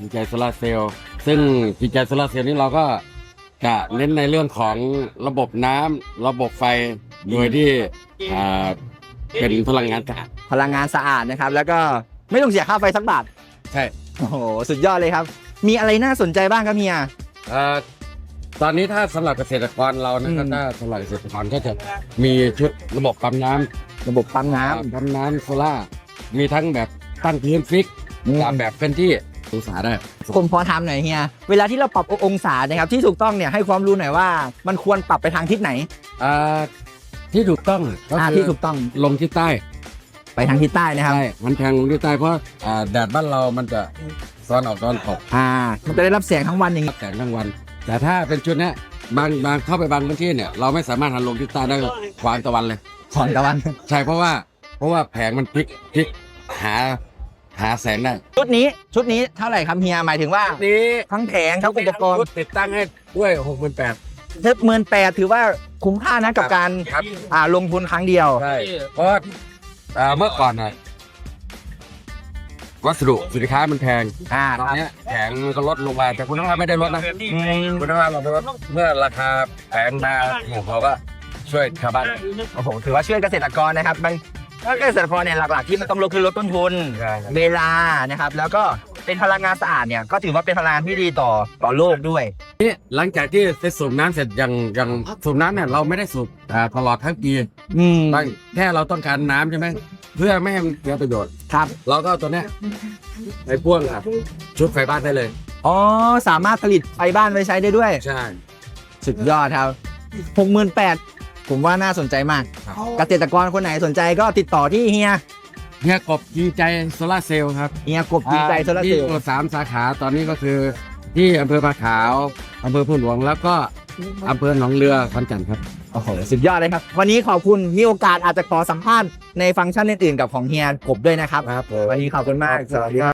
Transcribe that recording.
จิตใจโซลาร์เซลล์ซึ่งจิตใจโซลาร์เซลล์นี้เราก็จะเน้นในเรื่องของระบบน้ำระบบไฟโดยที่อ่าเป็นพลังงานสะอาดพลังงานสะอาดนะครับ แล้วก็ไม่ต้องเสียค่าไฟสักบาท ใช่ โอ้โห สุดยอดเลยครับ มีอะไรน่าสนใจบ้างครับเฮีย เอ่อตอนนี้ถ้าสำหรับเกษตรกรเรานะครับอืม ถ้าสำหรับเกษตรกรก็จะมีชุดระบบปั๊มน้ำระบบปั๊มน้ำปั๊มน้ำโซล่าร์มีทั้งแบบตั้งพื้นฟิกอืมกับแบบเป็นที่ องศาได้ ผมพอทำหน่อยเฮีย เวลาที่เราปรับองศานะครับที่ถูกต้องเนี่ยให้ความรู้หน่อยว่า มันควรปรับไปทางทิศไหนอ่าที่ถูกต้องก็อ่าคือที่ถูกต้องลงที่ใต้ไปทางทิศใต้นะครับ ใช่มันแทงลงที่ใต้เพราะอ่าแดดบ้านเรามันจะซ้อนออกตอนตกอ่า มันจะได้รับแสงทั้งวันอย่างนี้แสงทั้งวัน แต่ถ้าเป็นชุดเนี้ยบางบางเข้าไปบางพื้นที่เนี่ยเราไม่สามารถหันลงทิศใต้ได้ขวางตะวันเลย ของตะวัน ใช่เพราะว่าเพราะว่าแผงมันพลิกพลิกหา หาแสงได้ชุดนี้ชุดนี้เท่าไหร่ครับเฮียหมายถึงว่านี้ทั้งแผงทั้งอุปกรณ์ติดตั้งให้ด้วยหกหมื่นแปดเทปเมินแปดถือว่าคุ้มค่านะกับการครับอ่าลงทุนครั้งเดียว ใช่เพราะว่าอ่าเมื่อก่อนน่ะวัสดุสินค้ามันแพงอ่าตอนเนี้ยแผงมันก็ลดลงมาแต่คุณภาพไม่ได้ลดนะคุณภาพเราไม่ลดเมื่อราคาแผงมาถูกเราก็ช่วยชาวบ้าน โอ้โห ถือว่าช่วยเกษตรกรนะครับมัน ก็เกษตรกรเนี่ยหลักๆที่มันต้องลดคือลดต้นทุนเวลานะครับ แล้วก็เป็นพลังงานสะอาดเนี่ยก็ถือว่าเป็นพลังงานที่ดีต่อต่อโลกด้วย นี่หลังจากที่ไปสูบน้ำเสร็จอย่างอย่างสูบน้ำเนี่ยเราไม่ได้สูบอ่าตลอดทั้งปีอืมบางแค่เราต้องการน้ำใช่ไหมเพื่อไม่ให้มันเสียประโยชน์ครับ เราก็เอาตัวเนี้ยไปพ่วงกับชุดไฟบ้านได้เลย อ๋อ สามารถผลิตไฟบ้านไว้ใช้ได้ด้วย ใช่ สุดยอดครับหกหมื่นแปดผมว่าน่าสนใจมากครับ เกษตรกรคนไหนสนใจก็ติดต่อที่เฮียเฮียกบจริงใจโซลาร์เซลล์ครับเฮียกบจริงใจโซลาร์เซลที่ล์ตัวสามสาขาตอนนี้ก็คือ ที่อำเภอปะขาวอำเภอพูนหลวงแล้วก็อำเภอหนองเรือขอนแก่นครับโอ้โหสุดยอดเลยครับ วันนี้ขอบคุณมีโอกาสอาจจะขอสัมภาษณ์ในฟังก์ชันอื่นๆกับของเฮียกบด้วยนะครับครับผมวันนี้ขอบคุณมากสวัสดีครับ